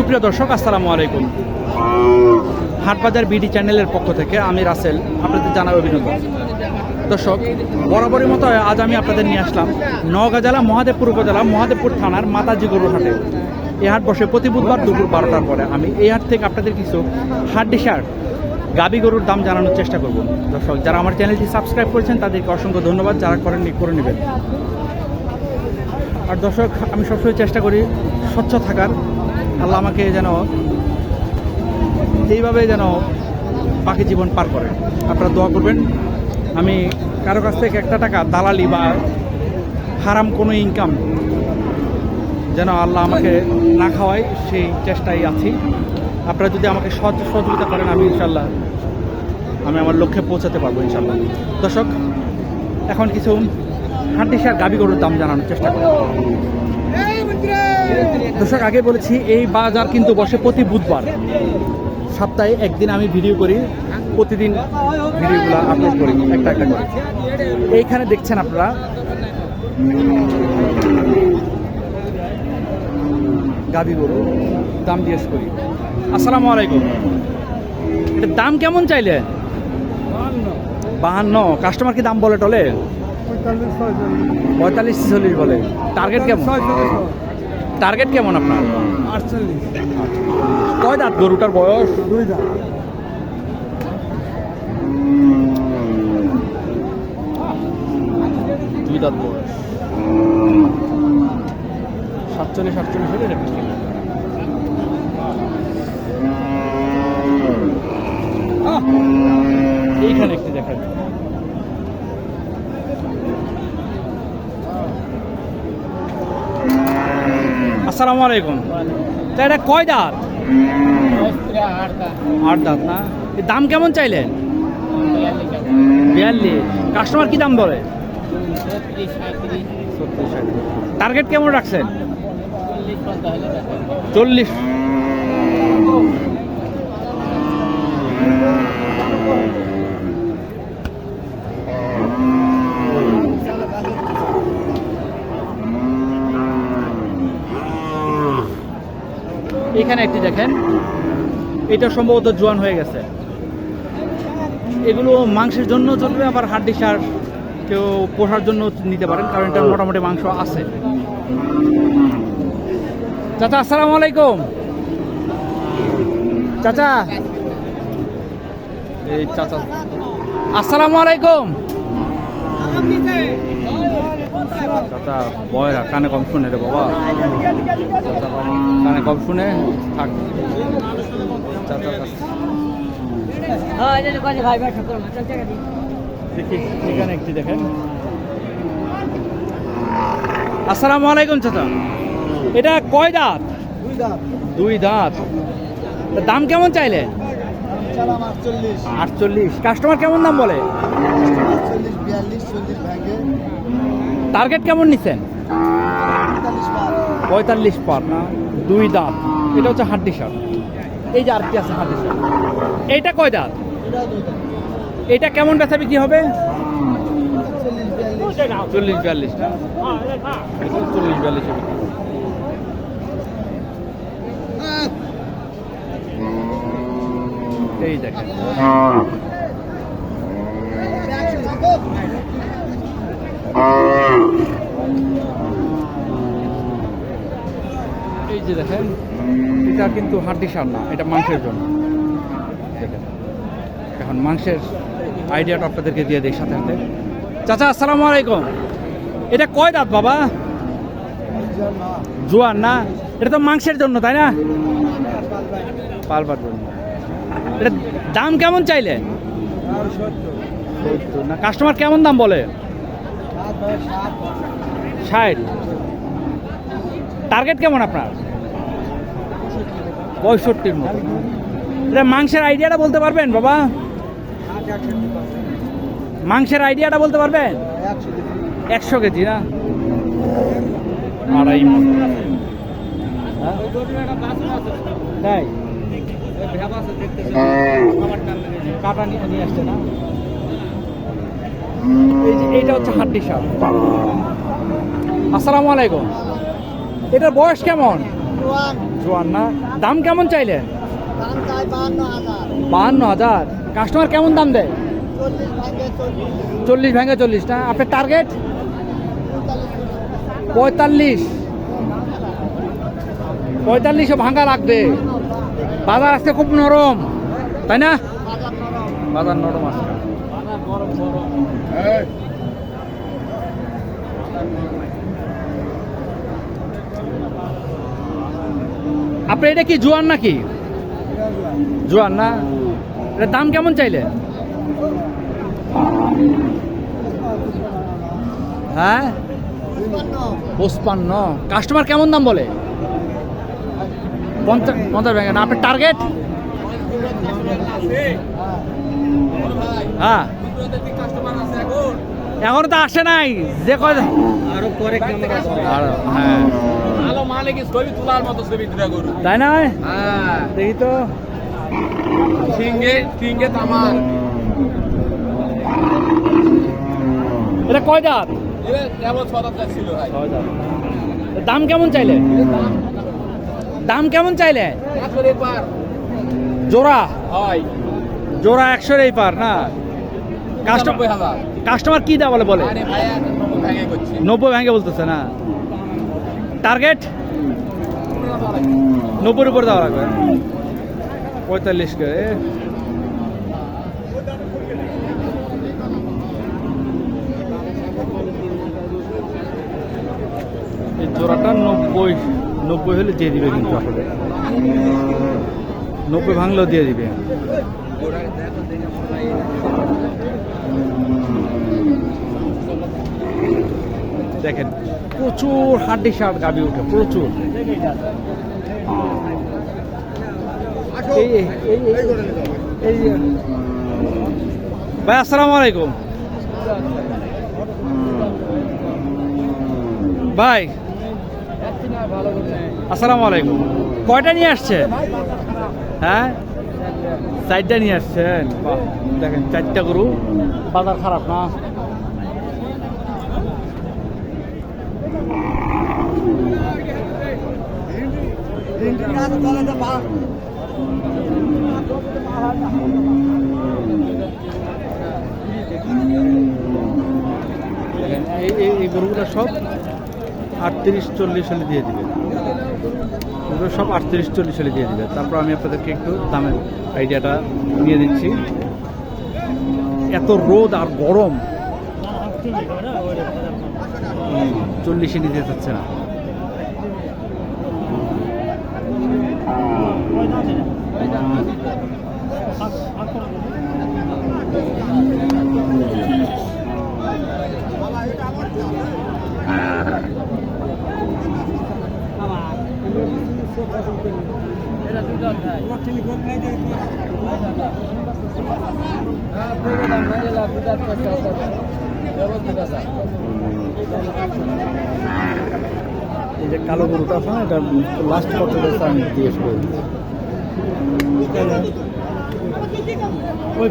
সুপ্রিয় দর্শক, আসসালামু আলাইকুম। হাটবাজার বিডি চ্যানেলের পক্ষ থেকে আমি রাসেল, আপনাদের জানাই অভিনন্দন। দর্শক বরাবরের মতো আজ আমি আপনাদের নিয়ে আসলাম নওগাঁ জেলা মহাদেবপুর উপজেলা মহাদেবপুর থানার মাতাজি গরুর হাটে। এই হাট বসে প্রতি বুধবার দুপুর বারোটার পরে আমি এই হাট থেকে আপনাদের কিছু হাট ডিসার গাবি গরুর দাম জানানোর চেষ্টা করব। দর্শক, যারা আমার চ্যানেলটি সাবস্ক্রাইব করেছেন, তাদেরকে অসংখ্য ধন্যবাদ, যারা করেননি করে নেবেন। আর দর্শক, আমি সবসময় চেষ্টা করি স্বচ্ছ থাকার আল্লাহ আমাকে যেন এইভাবে যেন বাকি জীবন পার করে। আপনারা দোয়া করবেন। আমি কারও কাছ থেকে একটা টাকা, দালালি বা হারাম কোনো ইনকাম যেন আল্লাহ আমাকে না খাওয়ায়, সেই চেষ্টায় আছি। আপনারা যদি আমাকে সহযোগিতা করেন, আমি ইনশাল্লাহ আমি আমার লক্ষ্যে পৌঁছাতে পারব ইনশাল্লাহ দর্শক, এখন কিছু হাড্ডিসার গাবি গরুর দাম জানানোর চেষ্টা করব দর্শক, আগে বলেছি, এই বাজার কিন্তু বসে প্রতি বুধবার। সপ্তাহে একদিন আমি ভিডিও করি, প্রতিদিন ভিডিওগুলো আপলোড করি, একটা একটা করে। এইখানে দেখছেন আপনারা, গাবি গরু, দাম জিজ্ঞেস করি। আসসালামু আলাইকুম। দাম কেমন চাইলে? বাহান্ন। কাস্টমার কি দাম বলে টলে? পঁয়তাল্লিশ ছেচল্লিশ বলে। টার্গেট কেমন? টার্গেট কেমন আপনার? আটচল্লিশ। কয় দাঁত গরুটার বয়স? দুই দাম দুই দাঁত বয়স। সাতচল্লিশ সাতচল্লিশ হলে এইখানে একটু দেখা আসসালামু আলাইকুম। তা এটা কয় দাঁত? আট দাঁত না? দাম কেমন চাইলেন? বিয়াল্লিশ। কাস্টমার কি দাম বলে টার্গেট কেমন রাখছেন? চল্লিশ। এখানে একটি দেখেন এটা সম্ভবত জোয়ান হয়ে গেছে। এগুলো মাংসের জন্য চলবে আবার হাড্ডি সার কেউ পোষার জন্য নিতে পারেন কারণ এটা মোটামুটি মাংস আছে। চাচা আসসালামু আলাইকুম। চাচা। এই চাচা। আসসালামু আলাইকুম। চাচা বয়রা কানে কম শুনে রে বাবা। কানে কম শুনে থাক। চাচা কাছে। দেখি এখানে একটি দেখেন। আসসালামু আলাইকুম চাচা। এটা কয় দাঁত? দুই দাঁত। দাম কেমন চাইলে আটচল্লিশ। কাস্টমার কেমন দাম বলে আটচল্লিশ বিয়াল্লিশ চল্লিশ ব্যাগে টার্গেট কেমন নিচ্ছেন পঁয়তাল্লিশ পার, না? দুই দাঁত। এটা হচ্ছে হাড্ডি সার এই যে আরেকটি আছে হাড্ডি সার এইটা কয় দাঁত? এটা কেমন ব্যথা বিক্রি হবে? চল্লিশ বিয়াল্লিশ চল্লিশ বিয়াল্লিশ এই দেখেন। যে দেখেন, এটা কিন্তু হাড্ডি সার না, এটা মাংসের জন্য। এখন মাংসের আইডিয়াটা আপনাদেরকে দিয়ে দিই সাথে সাথে। চাচা, আসসালামু আলাইকুম। এটা কয় দাঁত বাবা? জোয়ান না? এটা তো মাংসের জন্য, তাই না? পালবার জন্য। এটা দাম কেমন চাইলে? না কাস্টমার কেমন দাম বলে? ষাট। টার্গেট কেমন আপনার? পঁয়ষট্টির মতো। এটা মাংসের আইডিয়াটা বলতে পারবেন, বাবা? মাংসের আইডিয়াটা বলতে পারবেন? একশো কেজি না? কাটা নিয়ে আসছে না? হচ্ছে হাড্ডি আসসালামু আলাইকুম। এটার বয়স কেমন? জোয়ান না দাম কেমন চাইলেন বাহান্ন হাজার। কাস্টমার কেমন দাম দেয়? চল্লিশ ভাঙে চল্লিশ। না? আপনার টার্গেট পঁয়তাল্লিশ। পঁয়তাল্লিশ পঁয়তাল্লিশও ভাঙা লাগবে। বাজার আজকে খুব নরম তাই না? বাজার নরম আছে। আপনি এটা কি জোয়ান নাকি? জোয়ান না? এটার দাম কেমন চাইলে? হ্যাঁ? পঁচপান্ন। কাস্টমার কেমন দাম বলে? পঞ্চাশ পঞ্চাশ ব্যাংকে না, আপনার টার্গেট হ্যাঁ। এখনও তো আসে নাই। যে কয় আরও পরে হ্যাঁ। ভালো মানে কি ছবি তোলার মতো ছবি তুলে গরু। তাই না হ্যাঁ? দেখি তো। সিঙ্গে সিঙ্গে তামার। এটা কয় দাঁত? দাম কেমন চাইলে? দাম কেমন চাইলে? জোড়া? জোড়া একশোর এই পার না? কাস্টমার কাস্টমার কি দেওয়া বলে বলে? নব্বই ভেঙে বলতেছে না। টার্গেট নব্বইয়ের উপর দেওয়া লাগবে। পঁয়তাল্লিশ করে। এই জোড়াটা নব্বই নব্বই হলে দিয়ে দিবে কিন্তু আপনাদের নব্বই ভাঙলেও দিয়ে দিবে। দেখেন, প্রচুর হাড্ডি শার্ট গাবি উঠে, প্রচুর। ভাই, আসসালামু আলাইকুম। ভাই, আসসালামু আলাইকুম। কয়টা নিয়ে আসছেন? হ্যাঁ? চারটা নিয়ে আসছেন। দেখেন, চারটা গরু। বাজার খারাপ না? এই গরুগুলো সব আটত্রিশ চল্লিশ হলে দিয়ে দিবে। এগুলো সব আটত্রিশ চল্লিশ হলে দিয়ে দিবে। তারপর আমি আপনাদেরকে একটু দামের আইডিয়াটা নিয়ে দিচ্ছি। এত রোদ আর গরম। চল্লিশে নিতে চাচ্ছে না। যে কালো গরুটা আছে না, এটা লাস্ট কত রয়েছে আমি জিজ্ঞেস করে। ওই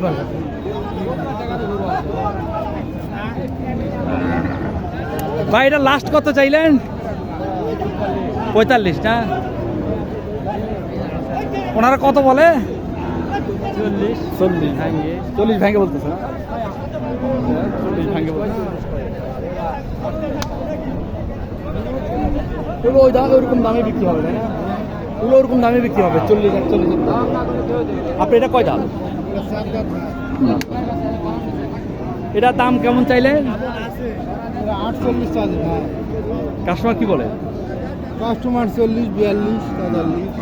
ভাই, এটা লাস্ট কত চাইলেন? পঁয়তাল্লিশ না? ওনারা কত বলে? চল্লিশ। চল্লিশ ভাঙ্গে চল্লিশ বলতেছে চল্লিশ বলতেছে। ওগুলো ওই দাম ওরকম দামে বিক্রি হবে তাই না? ওগুলো ওরকম দামে বিক্রি হবে চল্লিশ চল্লিশ আপনি এটা কয় দাম? এটার দাম কেমন চাইলে? কাস্টমার কি বলে? কাস্টমার চল্লিশ বিয়াল্লিশ তেতাল্লিশ।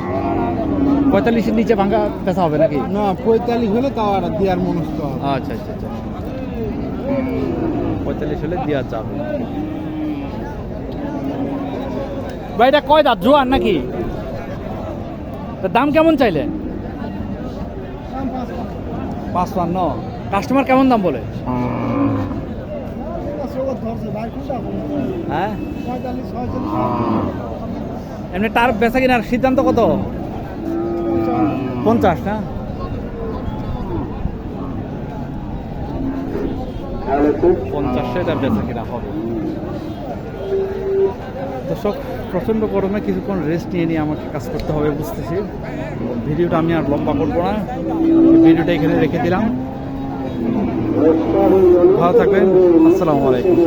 পঁয়তাল্লিশের নিচে ভাঙা পেশা হবে নাকি? না পঁয়তাল্লিশ হলে তাও আর দেওয়ার মনস্থ আচ্ছা আচ্ছা আচ্ছা। পঁয়তাল্লিশ হলে দেওয়া যাবে। ভাই এটা কয় দাঁত? জোয়ার নাকি? দাম কেমন চাইলে? চাইলেন পাঁচপান্ন। কাস্টমার কেমন দাম বলে? হ্যাঁ? এমনি তার বেচা কিনার সিদ্ধান্ত কত? পঞ্চাশ না? পঞ্চাশে তার বেচা কিনা হবে। দর্শক প্রচণ্ড গরমে কিছুক্ষণ রেস্ট নিয়ে নিয়ে আমাকে কাজ করতে হবে বুঝতেছি। ভিডিওটা আমি আর লম্বা করব না। ভিডিওটা এখানে রেখে দিলাম। ভালো থাকবেন। আসসালামু আলাইকুম।